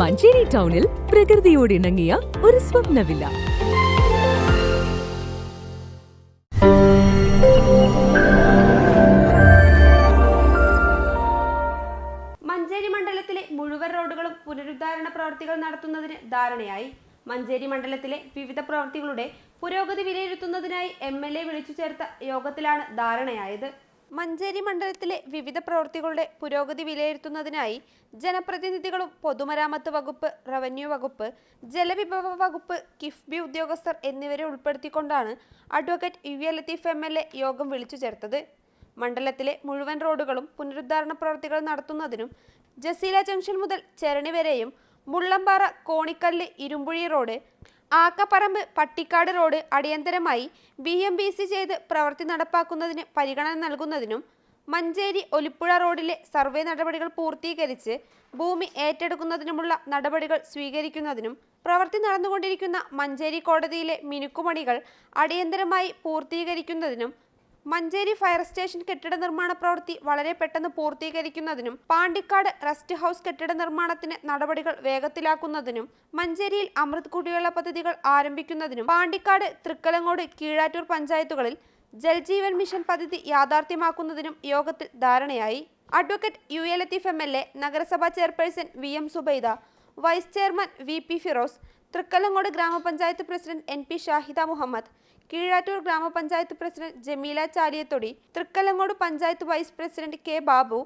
മഞ്ചേരി ടൗണിൽ പ്രകൃതിയോട് ഇണങ്ങിയ ഒരു സ്വപ്നവില്ല. മഞ്ചേരി മണ്ഡലത്തിലെ മുഴുവൻ റോഡുകളും പുനരുദ്ധാരണ പ്രവർത്തികൾ നടത്തുന്നതിന് ധാരണയായി. മഞ്ചേരി മണ്ഡലത്തിലെ വിവിധ പ്രവൃത്തികളുടെ പുരോഗതി വിലയിരുത്തുന്നതിനായി എം എൽ എ വിളിച്ചു ചേർത്ത യോഗത്തിലാണ് ധാരണയായത്. മഞ്ചേരി മണ്ഡലത്തിലെ വിവിധ പ്രവൃത്തികളുടെ പുരോഗതി വിലയിരുത്തുന്നതിനായി ജനപ്രതിനിധികളും പൊതുമരാമത്ത് വകുപ്പ് റവന്യൂ വകുപ്പ് ജലവിഭവ വകുപ്പ് കിഫ്ബി ഉദ്യോഗസ്ഥർ എന്നിവരെ ഉൾപ്പെടുത്തിക്കൊണ്ടാണ് advocate U A Latheef M L A യോഗം വിളിച്ചു ചേർത്തത്. മണ്ഡലത്തിലെ മുഴുവൻ റോഡുകളും പുനരുദ്ധാരണ പ്രവൃത്തികൾ നടത്തുന്നതിനും ജസീല ജംഗ്ഷൻ മുതൽ ചെരണി വരെയും മുള്ളമ്പാറ കോണിക്കല്ല് ഇരുമ്പുഴി റോഡ് ആക്കപ്പറമ്പ് പട്ടിക്കാട് റോഡ് അടിയന്തരമായി ബി എം ബി സി ചെയ്ത് പ്രവൃത്തി നടപ്പാക്കുന്നതിന് പരിഗണന നൽകുന്നതിനും മഞ്ചേരി ഒലിപ്പുഴ റോഡിലെ സർവേ നടപടികൾ പൂർത്തീകരിച്ച് ഭൂമി ഏറ്റെടുക്കുന്നതിനുമുള്ള നടപടികൾ സ്വീകരിക്കുന്നതിനും പ്രവൃത്തി നടന്നുകൊണ്ടിരിക്കുന്ന മഞ്ചേരി കോടതിയിലെ മിനുക്കുമണികൾ അടിയന്തരമായി പൂർത്തീകരിക്കുന്നതിനും മഞ്ചേരി ഫയർ സ്റ്റേഷൻ കെട്ടിട നിർമ്മാണ പ്രവൃത്തി വളരെ പെട്ടെന്ന് പൂർത്തീകരിക്കുന്നതിനും പാണ്ടിക്കാട് റെസ്റ്റ് ഹൌസ് കെട്ടിട നിർമ്മാണത്തിന് നടപടികൾ വേഗത്തിലാക്കുന്നതിനും മഞ്ചേരിയിൽ അമൃത് കുടിവെള്ള പദ്ധതികൾ ആരംഭിക്കുന്നതിനും പാണ്ടിക്കാട് തൃക്കലങ്ങോട് കീഴാറ്റൂർ പഞ്ചായത്തുകളിൽ ജൽജീവൻ മിഷൻ പദ്ധതി യാഥാർത്ഥ്യമാക്കുന്നതിനും യോഗത്തിൽ ധാരണയായി. Advocate U A Latheef M L A നഗരസഭാ chairperson V M Subaida vice chairman V P Firoz Thrikkalangode ഗ്രാമപഞ്ചായത്ത് president N P Shahida Muhammad Keezhattur ഗ്രാമപഞ്ചായത്ത് president Jameela Chaliyathodi Thrikkalangode panchayat vice president K Babu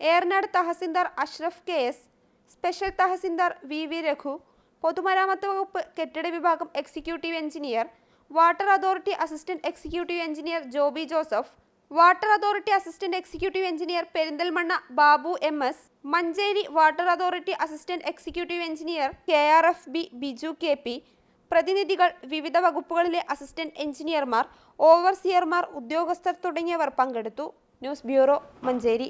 Eranad tahsildar Ashraf K S special tahsildar V V Raghu പൊതുമരാമത്ത് വകുപ്പ് കെട്ടിട വിഭാഗം executive engineer water authority assistant executive engineer Joby Joseph water authority assistant executive engineer Perinthalmanna Babu M S Manjeri water authority assistant executive engineer K R F B Biju K P പ്രതിനിധികൾ വിവിധ വകുപ്പുകളിലെ assistant എഞ്ചിനീയർമാർ ഓവർസിയർമാർ ഉദ്യോഗസ്ഥർ തുടങ്ങിയവർ പങ്കെടുത്തു. News bureau Manjeri.